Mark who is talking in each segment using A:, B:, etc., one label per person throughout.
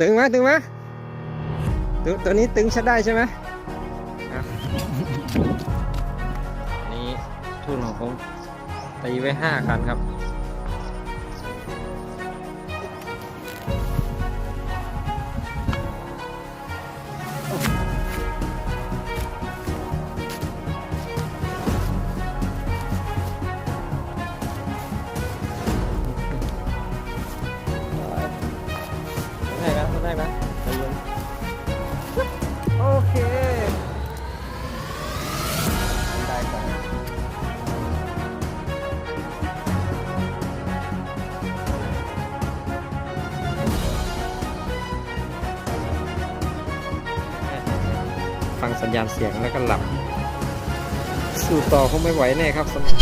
A: ตึงไหมตึงไหมตัวตัวนี้ตึงชัดได้ใช่ไหมนี่ทุ่นของผมตีไว้ห้าคันครับาณเสียงแล้วก็หลับ สู่ต่อคงไม่ไหวแน่ครับสำหรับ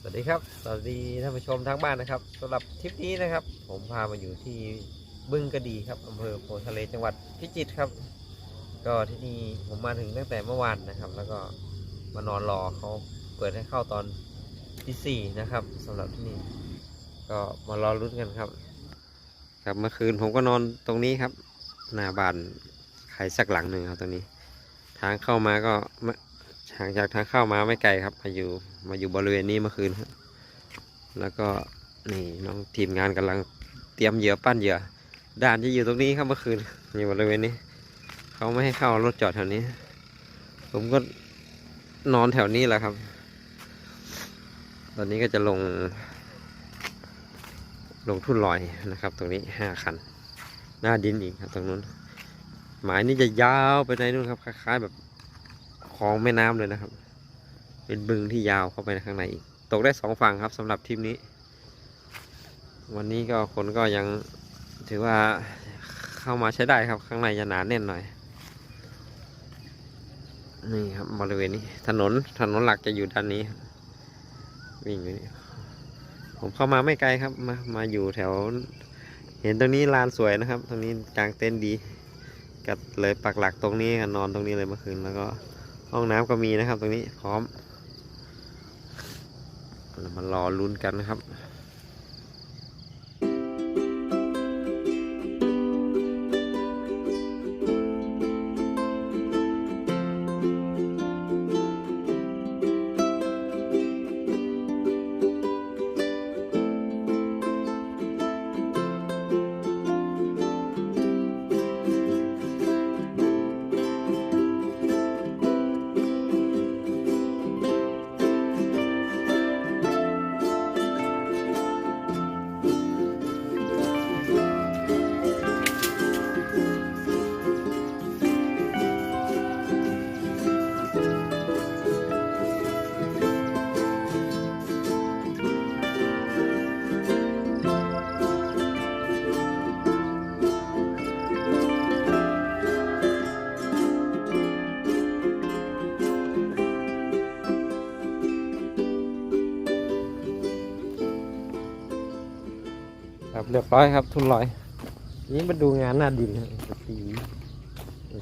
A: สวัสดีครับ สวัสดีท่านผู้ชมทางบ้านนะครับสำหรับทริปนี้นะครับ ผมพามาอยู่ที่ บึงกระดีครับอำเภอโพทะเลจังหวัดพิจิตรครับ ก็ที่นี่ผมมาถึงตั้งแต่เมื่อวานนะครับ แล้วก็มานอนรอเขาเปิดให้เข้าตอนที่สี่นะครับสำหรับที่นี่ก็มารอรุ้นกันครับ ครับเมื่อคืนผมก็นอนตรงนี้ครับ หน้าบ้านใครสักหลังหนึ่งครับตรงนี้ ทางเข้ามาก็ไม่ห่างจากทางเข้ามาไม่ไกลครับ มาอยู่มาอยู่บริเวณนี้เมื่อคืนครับแล้วก็นี่น้องทีมงานกำลังเตรียมเหยื่อปั้นเหยื่อ ด่านที่อยู่ตรงนี้ครับเมื่อคืนอยู่บริเวณนี้เขาไม่ให้เข้ารถจอดแถวนี้ ผมก็นอนแถวนี้แหละครับ ตอนนี้ก็จะลง ลงทุ่นลอยนะครับ ตรงนี้ห้าคัน หน้าดินอีกครับ ตรงนู้น หมายนี้จะยาวไปในนู่นครับ คล้ายๆแบบคลองแม่น้ำเลยนะครับ เป็นบึงที่ยาวเข้าไปข้างในอีก ตกได้สองฝั่งครับสำหรับทริปนี้ วันนี้ก็คนก็ยัง ถือว่าเข้ามาใช้ได้ครับ ข้างในจะหนาแน่นหน่อย นี่ครับบริเวณนี้ ถนนถนนหลักจะอยู่ด้านนี้ วิ่งอยู่นี่ผมเข้ามาไม่ไกลครับ มามาอยู่แถว เห็นตรงนี้ลานสวยนะครับ ตรงนี้กลางเต็นดีก็เลยปักหลักตรงนี้กันนอนตรงนี้เลยเมื่อคืนแล้วก็ห้องน้ำก็มีนะครับ ตรงนี้พร้อมเรามารอลุ้นกันนะครับ เรียบร้อยครับทุนลอยนี้มาดูงานหน้าดินจะปี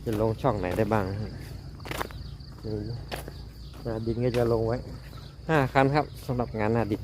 A: จะลงช่องไหนได้บ้างครับนี่หน้าดินก็จะลงไว้ห้าคันครับสำหรับงานหน้าดิน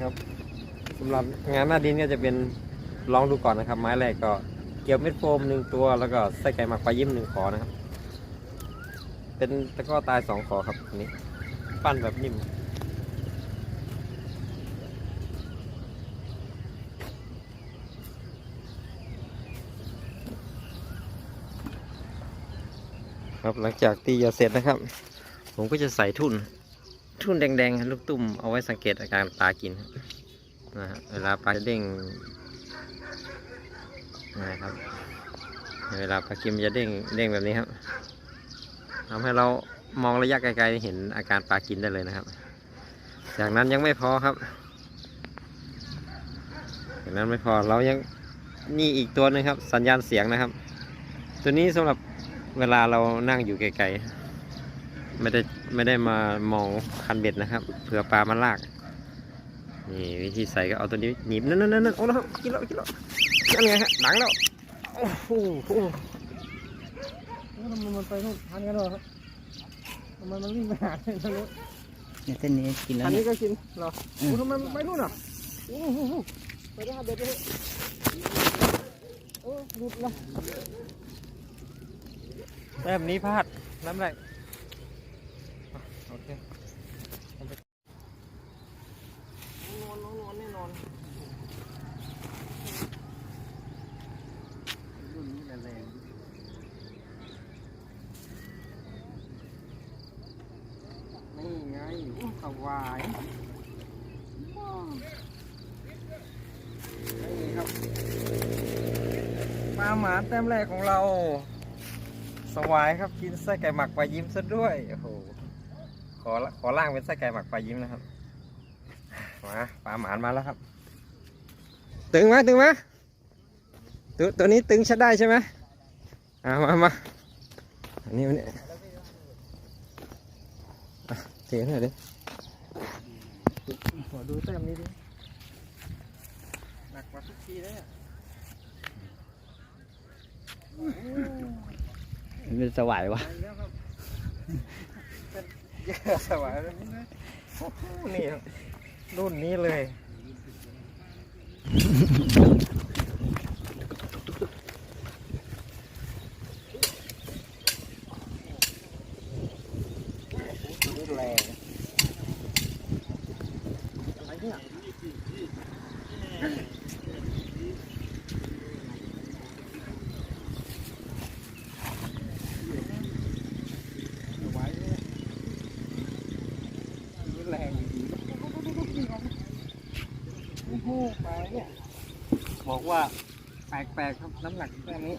A: ครับสำ หรับงานหน้าดินก็จะเป็นลองดูก่อนนะครับ ไม้แรกก็เกี่ยวเม็ดโฟมหนึ่งตัว แล้วก็ใส่ไก่หมักปลายิ้มหนึ่งขอนะครับ เป็นตะก้อตายสองขอครับนี้ ปั้นแบบนิ่มครับหลังจากตียาเสร็จนะครับ ผมก็จะใส่ทุ่น ทุ่นแดงๆลูกตุ่มเอาไว้สังเกตอาการปลากินครับ นะฮะเวลาปลาจะเด้งนะครับ เวลาปลากินมันจะเด้งเด้งแบบนี้ครับทำให้เรามองระยะไกลๆเห็นอาการปลากินได้เลยนะครับ จากนั้นยังไม่พอครับ จากนั้นไม่พอเรายังนี่อีกตัวหนึงครับ สัญญาณเสียงนะครับ ตัวนี้สำหรับเวลาเรานั่งอยู่ไกลๆไม่ได้ไม่ได้มามองคันเบ็ดนะครับเผื่อปลามันลาก นี่วิธีใส่ก็เอาตัวนี้หนีบนั่นนั่นนั่นโอ้แล้วครับกินแล้วกินแล้วนั่นไงฮะดังแล้วโอ้โห
B: แล้วทำไมมันไปนู่นทันกันเหรอครับทำไมมันวิ่งไปหาเนี่ยทางนู้น
C: เนี่ยเส้นนี้กินแล้ว
B: อัน
C: เนี่
B: นี้
C: ย
B: ก็กินเหรอ
C: อืม
B: โอ้ทำไมมันไปนู่นอะโอ้โหไปได้หาเบ็ดไปเถอะโอ้หลุดละ
A: แบบนี้พลาดน้ำแรกโอเค
B: นอนนอนนอนแน่นอนรุ่นนี้แรงนี่ไงอู้สวายนี่ครับปลา หมานแต้มแรกของเรา สวายครับกินไส้ไก่หมักปลายิ้มซะด้วยโอ้โหขอขอล่างเป็นไส้ไก่หมักปลายิ้มนะครับมาปลาหมานมาแล้วครับ ตึงไหมตึงไหมตัวตัวนี้ตึงใช้ได้ใช่ไหมอ่ามามาอันนี้อันนี้อะเทียนหน่อยดิขอดูแต้มนี้ดิหนักกว่าทุกทีเลยอะ
C: มัน เป็นสวายวะ
B: เป็นเยอะสวายเลยนะโอ้โหนี่ครับรุ่นนี้เลย นี่แรงอะไรเนี่ยเอาไว้เนี่ยนี่แรงดีโอ้โหไปเนี่ย บอกว่าแปลกๆครับ น้ำหนักแค่นี้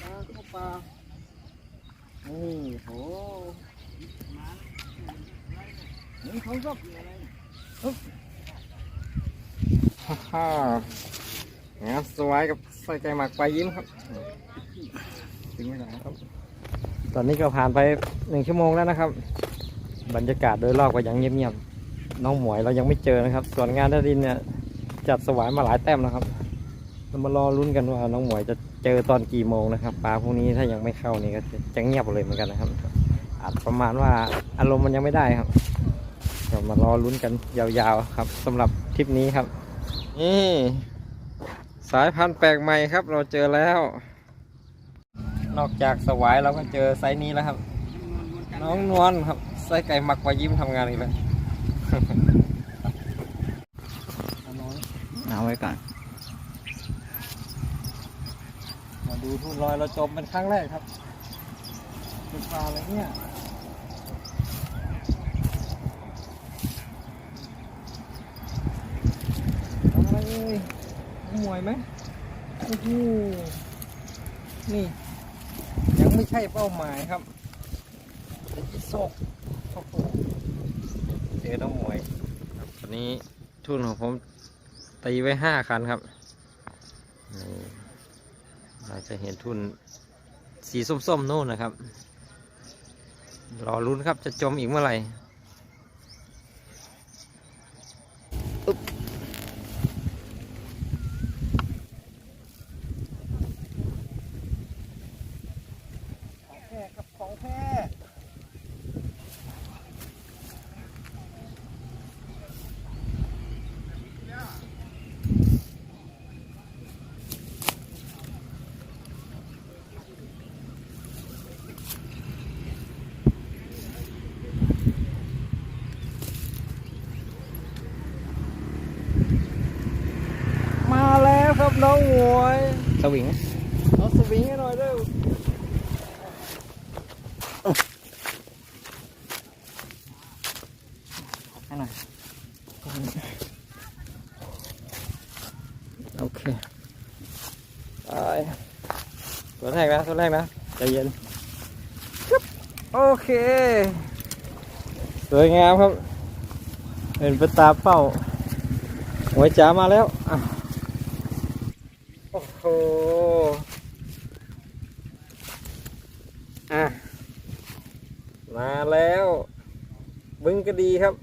B: ปลาเข้าปลานี่โหนี่เขาก็ฮึบฮ่าฮ่างานสวยกับใส่ใจหมักไปยิ้มครับถึงไม่ได้ครับ ตอนนี้ก็ผ่านไปหนึ่งชั่วโมงแล้วนะครับ บรรยากาศโดยรอบก็ยังเงียบๆน้องหมวยเรายังไม่เจอนะครับ ส่วนงานทดินเนี่ยจัดสวายมาหลายแต้มแล้วครับเรามารอลุ้นกันว่าน้องหมวยจะเจอตอนกี่โมงนะครับปลาพวกนี้ถ้ายังไม่เข้านี่ก็จะเงียบเลยเหมือนกันนะครับอาจประมาณว่าอารมณ์มันยังไม่ได้ครับเรามารอลุ้นกันยาวๆครับสำหรับทริปนี้ครับนี่สายพันธุ์แปลกใหม่ครับ เราเจอแล้ว นอกจากสวายเราก็เจอไซส์นี้แล้วครับ น้องนวลครับ ไส้ไก่หมักปลายิ้มทำงานอีกแล้ว
C: เอาไว้ก่อน
B: มาดูทุ่นลอยเราจมเป็นครั้งแรกครับเป็นปลาอะไรเนี่ยทำอะไรเอ่ยหวยไหมโอ้โหนี่ ยังไม่ใช่เป้าหมายครับเป็นที่โซกโอ้โห เจอน้องหมวย
A: ครับตอนนี้ทุนของผมตีไว้ห้าคันครับเราจะเห็นทุนสีส้มๆโน่นนะครับ รอลุ้นครับจะจมอีกเมื่อไหร่
B: น้องหมวย
C: สวิง
B: เอาสวิงให้หน่อยเร็วให้หน่อยโอเคไปตัวแรกนะตัวแรกนะใจเย็นจึ๊บโอเค สวยงามครับเป็นไปตามเป้าหัวจ๋ามาแล้วอะโอ้โหอะ มาแล้ว บึ้งก็ดีครับ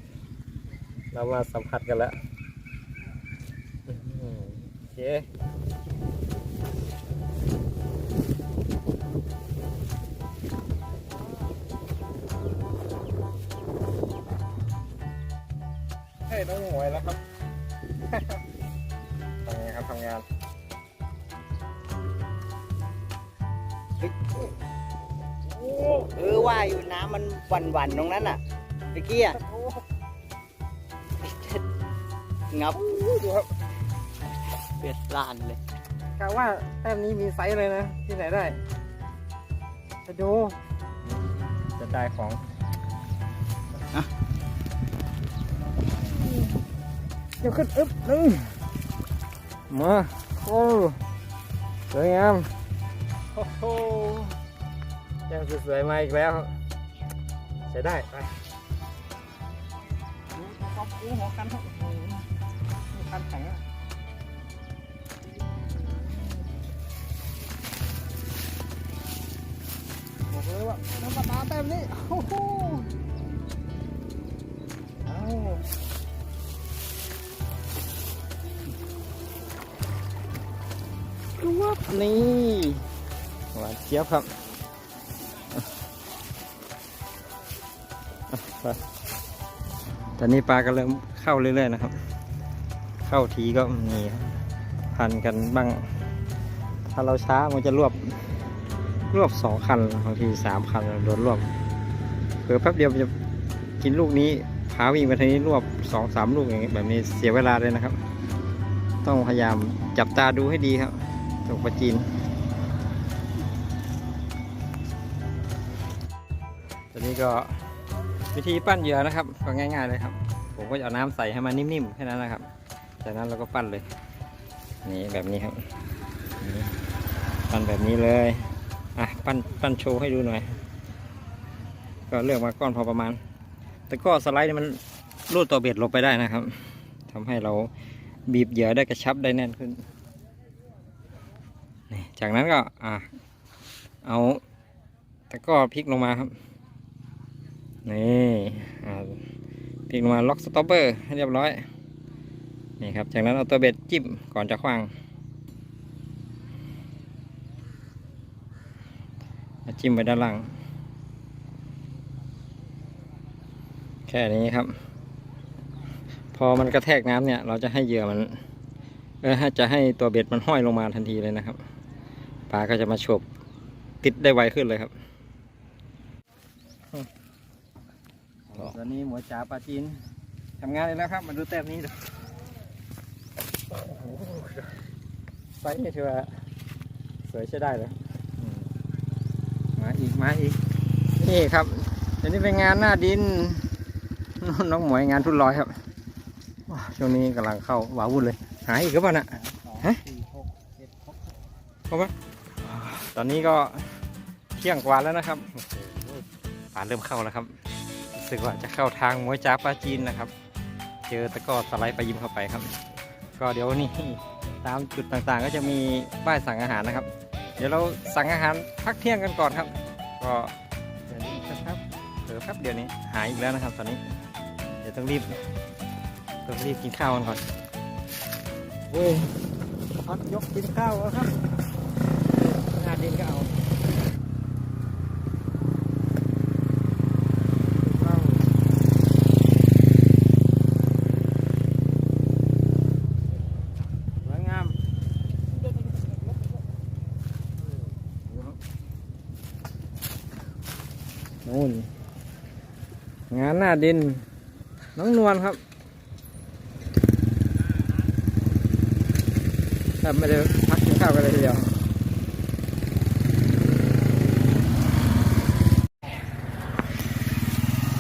B: เรามาสัมผัสกันแล้วโอเคเฮ้ยต้องหวยแล้วครับ
C: ว่าอยู่น้ำมันหวันๆตรงนั้นอะเมื่อกี้อะงับ
B: ดูครับ
C: เปียดลานเลย
B: กะว่าแต้มนี้มีไซส์เลยนะ ที่ไหนได้จะดู จะได้ของ
C: อะ
B: เดี๋ยวขึ้นอึ๊บนึงมา โอ้สวยงามโอ้โห แต้มสวยๆมาอีกแล้ว ใช้ได้ไปขอบคุณหัวกันครับโอ้โหคันแข็งอะบอกเลยว่าน้ำปลาตาเต็มนี่โอ้โหเอาดูว่านี่หวานเจี๊ยบครับ อะไปตอนนี้ปลาก็เริ่มเข้าเรื่อยๆนะครับ เข้าทีก็มีพันกันบ้าง ถ้าเราช้ามันจะรวบรวบสองคันบางทีสามคันโดนรวบเผื่อแป๊บเดียวมันจะกินลูกนี้พาวิ่งไปทางนี้รวบสองสามลูกอย่างนี้แบบนี้เสียเวลาเลยนะครับ ต้องพยายามจับตาดูให้ดีครับตกปลาจีนตอนนี้ก็ วิธีปั้นเหยื่อนะครับก็ง่าย ๆเลยครับ ผมก็จะเอาน้ำใส่ให้มันนิ่มๆแค่นั้นนะครับ จากนั้นเราก็ปั้นเลย นี่แบบนี้ครับปั้นแบบนี้เลยอะปั้นปั้นโชว์ให้ดูหน่อย ก็เลือกมาก้อนพอประมาณ แต่ก็สไลด์มันรูดตัวเบ็ดลงไปได้นะครับทำให้เราบีบเหยื่อได้กระชับได้แน่นขึ้นนี่จากนั้นก็อะเอาตะก้อพลิกลงมาครับ นี่อ่าพลิกลงมาล็อกสต็อปเปอร์ให้เรียบร้อย นี่ครับ จากนั้นเอาตัวเบ็ดจิ้มก่อนจะคว้างจิ้มไปด้านล่าง แค่นี้ครับ พอมันกระแทกน้ำเนี่ย เราจะให้เหยื่อมัน เออจะให้ตัวเบ็ดมันห้อยลงมาทันทีเลยนะครับ ปลาก็จะมาฉบติดได้ไวขึ้นเลยครับ อนนี้หมวยจ๋าปลาจีนทำงานเลยแล้วครับ มาดูแต้มนี้ดูโอ้โหไซส์นี่ถือว่าสวยใช้ได้เลยมาอีกมาอีก นี่ครับอันนี้เป็นงานหน้าดิน น้องหมวยงานทุนร้อยครับว้าช่วงนี้กำลังเข้าวาวุ่นเลย หายอีกก็ป่ะน่ะฮะเข้าปะตอนนี้ก็เที่ยงกว่าแล้วนะครับป่าเริ่มเข้าแล้วครับ สึกว่าจะเข้าทางมวยจ้าปลาจีนนะครับ เจอตะกอสไลด์ไปยิ้มเข้าไปครับ ก็เดี๋ยวนี้ตามจุดต่างๆ ก็จะมีป้ายสั่งอาหารนะครับ เดี๋ยวเราสั่งอาหารพักเที่ยงกันก่อนครับ ก็เดี๋ยวนี้ครับเผลอแป๊บเดียวนี้หายอีกแล้วนะครับ ตอนนี้ เดี๋ยวต้องรีบต้องรีบกินข้าวกันก่อนเว้ยพัดยกกินข้าวแล้วครับงานดินก็เอาข้าวสวยงาม นู่นงานหน้า ดิน น้องนวลครับครับไม่ได้พักกินข้าวกันเลยทีเดียว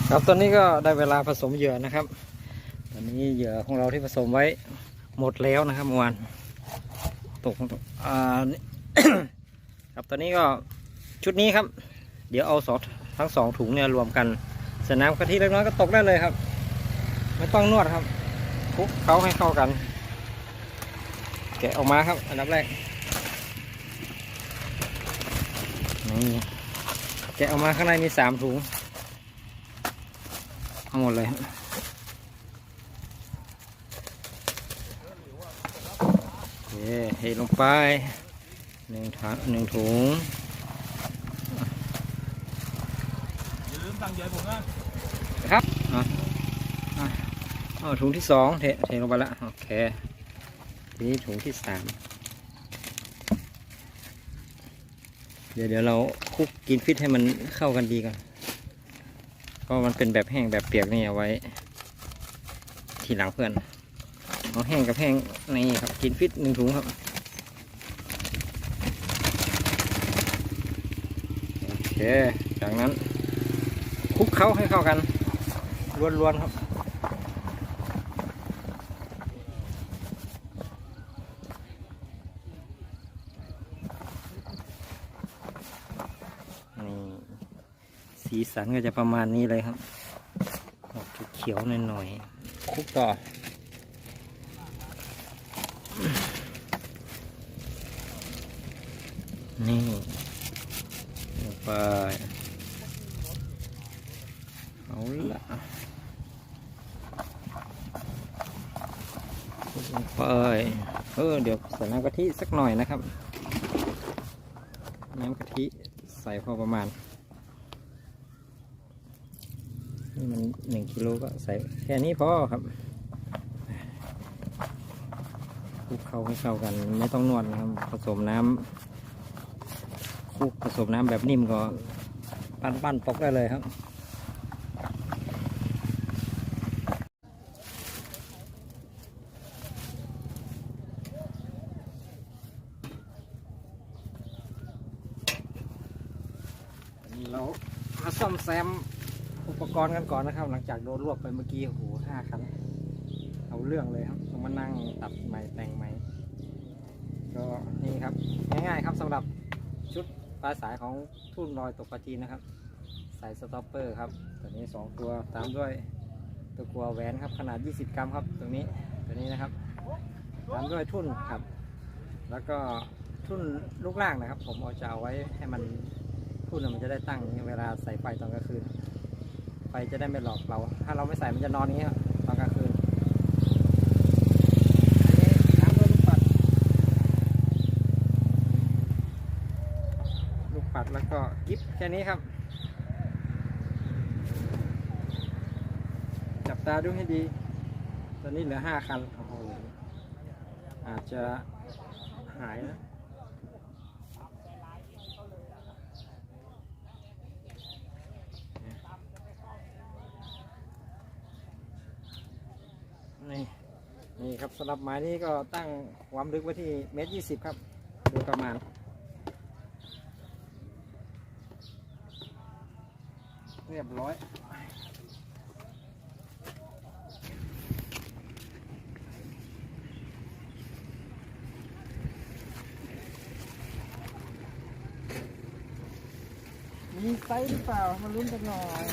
B: ครับตอนนี้ก็ได้เวลาผสมเหยื่อนะครับ ตอนนี้เหยื่อของเราที่ผสมไว้หมดแล้วนะครับเมื่อวานตกอ่าครับตอนนี้ก็ชุดนี้ครับ เดี๋ยวเอาสองทั้งสองถุงเนี่ยรวมกัน ใส่น้ำกะทิเล็กน้อยก็ตกได้เลยครับ ไม่ต้องนวดครับคลุกเขาให้เข้ากัน แกะออกมาครับ อันดับแรกนี่แกะออกมาข้างในมีสามถุงเอาหมดเลยเคเทลงไปหนึ่งถังหนึ่งถุง
D: อย่าลืม สั่งเหยื่ผมนะ
B: ครับอะอะถุงที่สองเทเทลงไปละโอเคทีนี้ถุงที่สามเดี๋ยวเดี๋ยวเราคลุกกินฟิตให้มันเข้ากันดีก่อนก็มันเป็นแบบแห้งแบบเปียกนี่เอาไว้ ทีหลังเพื่อนเอาแห้งกับแห้งนี่ครับกินฟิตหนึ่งถุงครับโอเคจากนั้น เข้าให้เข้ากันล้วนๆครับนี่สีสันก็จะประมาณนี้เลยครับออกเขียวๆหน่อยๆคลุกต่อนี่ลงไปเอาละคลุกลง ไปเออเดี๋ยวใส่น้ำกะทิสักหน่อยนะครับ น้ำกะทิใส่พอประมาณนี่มันหนึ่งกิโลก็ใส่แค่นี้พอครับคลุกเข้าให้เข้ากัน ไม่ต้องนวดนะครับ ผสมน้ำคลุกผสมน้ำแบบนิ่มก็ปั้นปั้นๆตกได้เลยครับ เรามาซ่อม แซมอุปกรณ์กันก่อนนะครับ หลังจากโดนรวบไปเมื่อกี้โอ้โหห้าคันเอาเรื่องเลยครับต้องมานั่งตัดใหม่แต่งใหม่ก็นี่ครับง่ายๆครับสำหรับชุดปลาสายของทุ่นลอยตกปลาจีนนะครับ ใส่สต็อปเปอร์ครับตัวนี้ 2 ตัวตามด้วยตัวกลัวแหวนครับขนาด 20 กรัมครับตรงนี้ตัวนี้นะครับตามด้วยทุ่นครับ แล้วก็ทุ่นลูกล่างนะครับ ผมเอาจะเอาไว้ให้มัน ทุ่นมันจะได้ตั้งเวลาใส่ไฟตอนกลางคืน ไฟจะได้ไม่หลอกเรา ถ้าเราไม่ใส่มันจะนอนอย่างเงี้ยตอนกลางคืนน้ำลูกปัดลูกปัดแล้วก็กิฟแค่นี้ครับ จับตาดูให้ดี ตอนนี้เหลือห้าคันโอ้โหอาจจะหายนะ นี่ นี่ครับสำหรับไม้นี้ก็ตั้งความลึกไว้ที่เมตรยี่สิบครับโดยประมาณ เรียบร้อยมีไซส์หรือเปล่า มาลุ้นกันหน่อย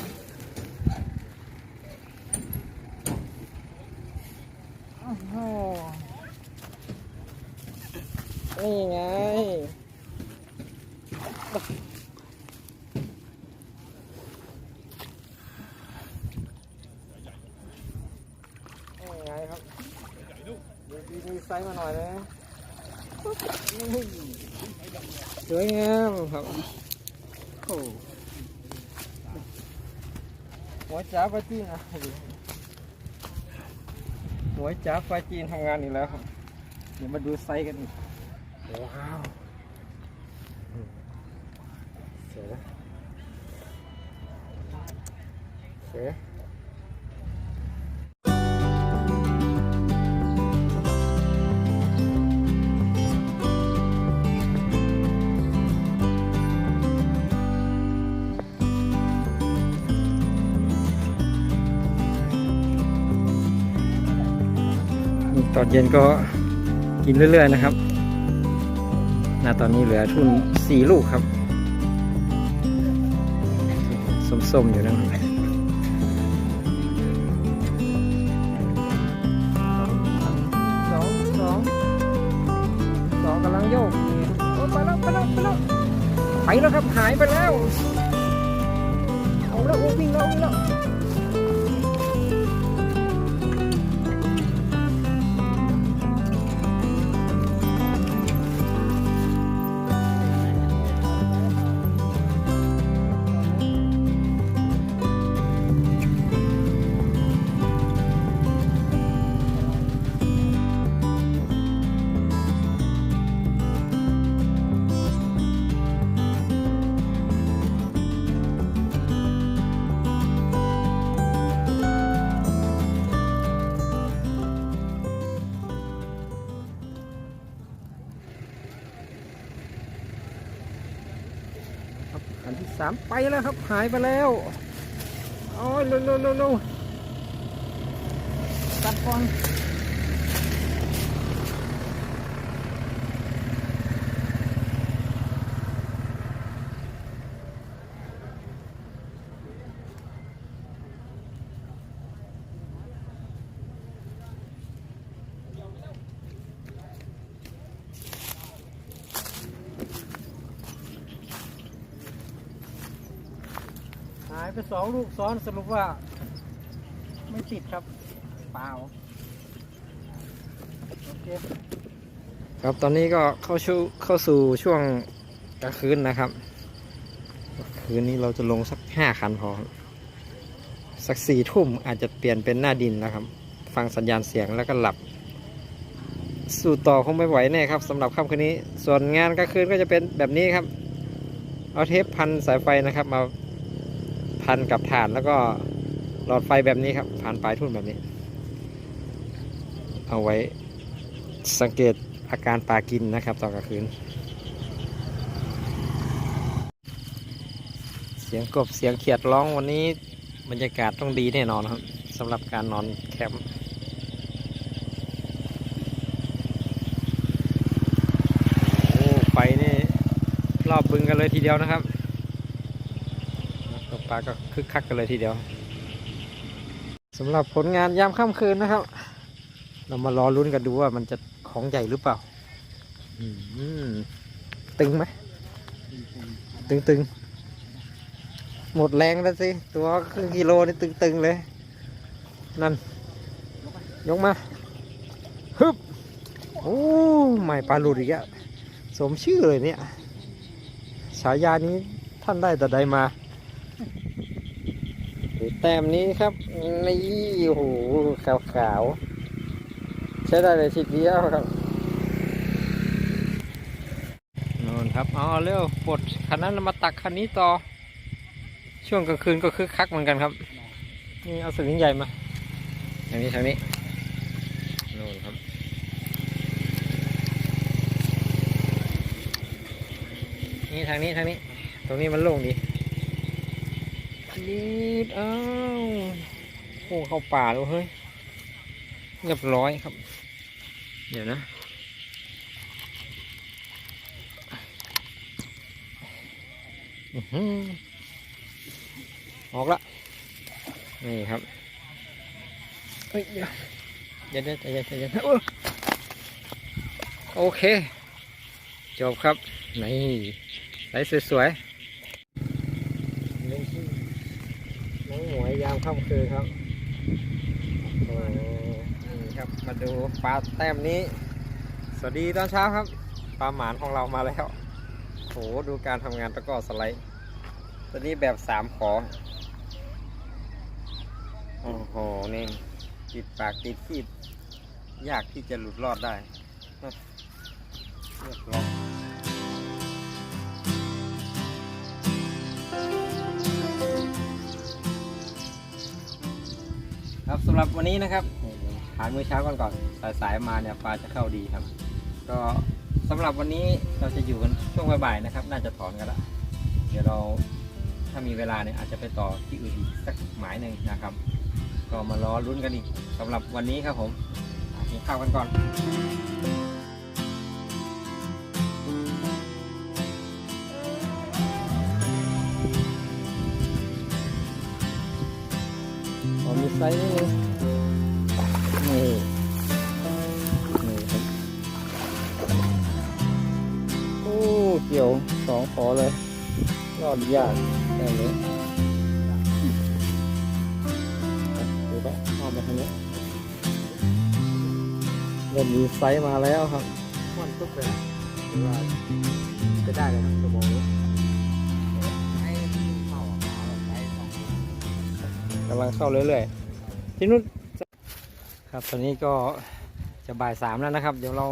B: โอ้โห นี่ไง นี่ไงครับดี๋ยวดีมีไซส์มาหน่อยนะนี่สวยงามครับโอ้หัวจ้าปลาจีนอะหัวจ้าไฟจีนทำงานอีกแล้วครับ เดี๋ยวมาดูไซส์กันอีก ว้าวเสือเสือตอนเย็นก็กินเรื่อย ๆ นะครับ ณตอนนี้เหลือทุนสี่ลูกครับ ส้มๆ อยู่นะครับสองสองสองกำลังโยกโอ้ไปแล้วไปแล้วไปแล้วไปแล้วครับ หายไปแล้ว เอาแล้วโอ้วิ่งแล้ววิ่งแล้ว นที่สามไปแล้วครับ หายไปแล้วโอ้ยเร็วเร็วเร็วเร็วตัดก่อนหายไปสอง ลูกซ้อนสรุปว่า ไม่ติดครับ เปล่า โอเค ครับตอนนี้ก็เข้าชูเข้าสู่ช่วงกลางคืนนะครับคืนนี้เราจะลงสักห้าคันพอครับสักสี่ทุ่มอาจจะเปลี่ยนเป็นหน้าดินนะครับ ฟังสัญญาณเสียงแล้วก็หลับ สู่ต่อคงไม่ไหวแน่ครับสำหรับค่ำคืนนี้ ส่วนงานกลางคืนก็จะเป็นแบบนี้ครับ เอาเทปพันสายไฟนะครับมา พันกับฐานแล้วก็หลอดไฟแบบนี้ครับผ่านปลายทุ่นแบบนี้ เอาไว้สังเกตอาการปลากินนะครับตอนกลางคืน เสียงกบเสียงเขียดร้องวันนี้บรรยากาศต้องดีแน่นอนครับสำหรับการนอนแคมป์โอ้ไฟนี่รอบบึงกันเลยทีเดียวนะครับาก็คึกคักกันเลยทีเดียวสำหรับผลงานยามค่ำคืนนะครับ เรามารอลุ้นกันดูว่ามันจะของใหญ่หรือเปล่าตึงไหมตึงตึงหมดแรงแล้วสิ ตัวครึ่งกิโลนี่ตึงตึงเลย นั่น ยกมาฮึบโอ้ไม่ปลาหลุดอีกอะสมชื่อเลยเนี่ย ฉายานี้ท่านได้แต่ใดมา ดูแต้มนี้ครับนี่โอ้โหขาวๆใช้ได้เลยทีเดียวครับนอนครับเอาเร็วปลดคันนั้นมาตักคันนี้ต่อ ช่วงกลางคืนก็คึกคักเหมือนกันครับนี่เอาสวิงใหญ่มาทางนี้ทางนี้นู่นครับนี่ทางนี้ทางนี้ ตรงนี้มันโล่งดี ดีดอ้าวโอ้เข้าป่าแล้วเฮ้ยเรียบร้อยครับ เดี๋ยวนะอือหือออกละนี่ครับเฮ้ยเดี๋ยวเดี๋ยวเดี๋ยวเย็นใจเย็นโอ้โอเค จบครับ นี่ไลฟ์สวยๆนี่คือน้องหมวยยาม ค่ำคืนครับโอ้นี่ครับ มาดูปลาแต้มนี้ สวัสดีตอนเช้าครับ ปลาหมานของเรามาแล้วโหดูการทำงานตะกร้อสไลด์ ตัวนี้แบบสามขอ โอ้โห นี่ติดปากติดขีดยากที่จะหลุดรอดได้เรียบร้อย สำหรับวันนี้นะครับผ่านมื้อเช้าก่อนก่อนสายสายๆมาเนี่ยปลาจะเข้าดีครับ ก็สำหรับวันนี้เราจะอยู่กันช่วงบ่ายๆนะครับ น่าจะถอนกันละเดี๋ยวเราถ้ามีเวลาเนี่ยอาจจะไปต่อที่อื่นอีกสักหมายหนึ่งนะครับ ก็มารอลุ้นกันอีกสำหรับวันนี้ครับผมกินข้าวกันก่อนอ๋อมีไซส์ อดยากแค่นี้เดี๋ยวก็เอาไปทางนี้เริ่มมีไซส์มาแล้วครับ
A: มันตุ๊กเลยนะหรือว่าจะได้เลยนะชั่วโมงนี้
B: กำลังเข้าเรื่อยๆที่นู้นครับตอนนี้ก็จะบ่ายสามแล้วนะครับ เดี๋ยวเรา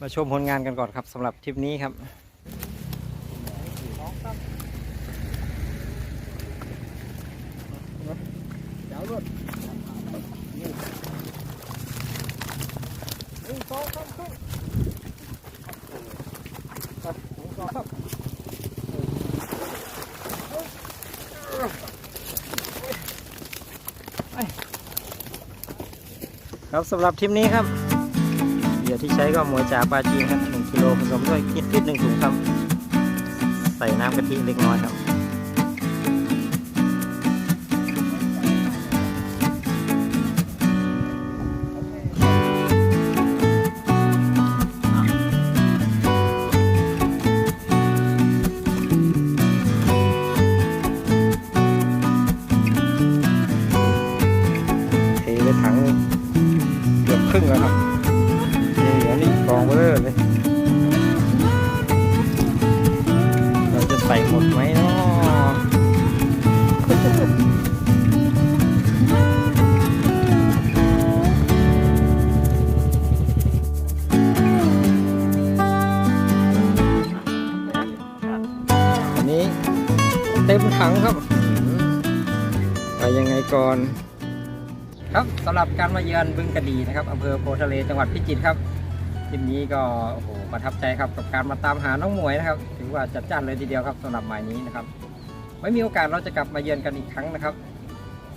B: มาชมผลงานกันก่อนครับสำหรับทริปนี้ครับ สำหรับทริปนี้ครับเหยื่อที่ใช้ก็หมวยจ่าปลาจีนครับ1กิโลผสมด้วยกินพิษหนึ่งถุงครับ ใส่น้ำกะทิเล็กน้อยครับ เยือนบึงกระดีนะครับอำเภอโพทะเลจังหวัดพิจิตรครับทริปนี้ก็โอ้โหประทับใจครับกับการมาตามหาน้องหมวยนะครับถือว่าจัดจ้านเลยทีเดียวครับสำหรับหมายนี้นะครับไม่มีโอกาสเราจะกลับมาเยือนกันอีกครั้งนะครับ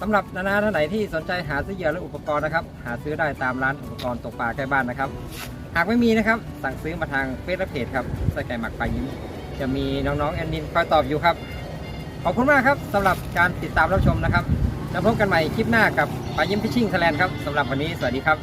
B: สำหรับนานาท่านไหนที่สนใจหาซื้อเหยื่อและอุปกรณ์นะครับ หาซื้อได้ตามร้านอุปกรณ์ตกปลาใกล้บ้านนะครับ หากไม่มีนะครับ สั่งซื้อมาทางเฟซและเพจครับใส่ไก่หมักปลายิ้มจะมีน้องๆแอนดินคอยตอบอยู่ครับ ขอบคุณมากครับสำหรับการติดตามรับชมนะครับ แล้วพบกันใหม่คลิปหน้ากับปายิ้มพิชชิ่งแลนด์ครับสำหรับวันนี้สวัสดีครับ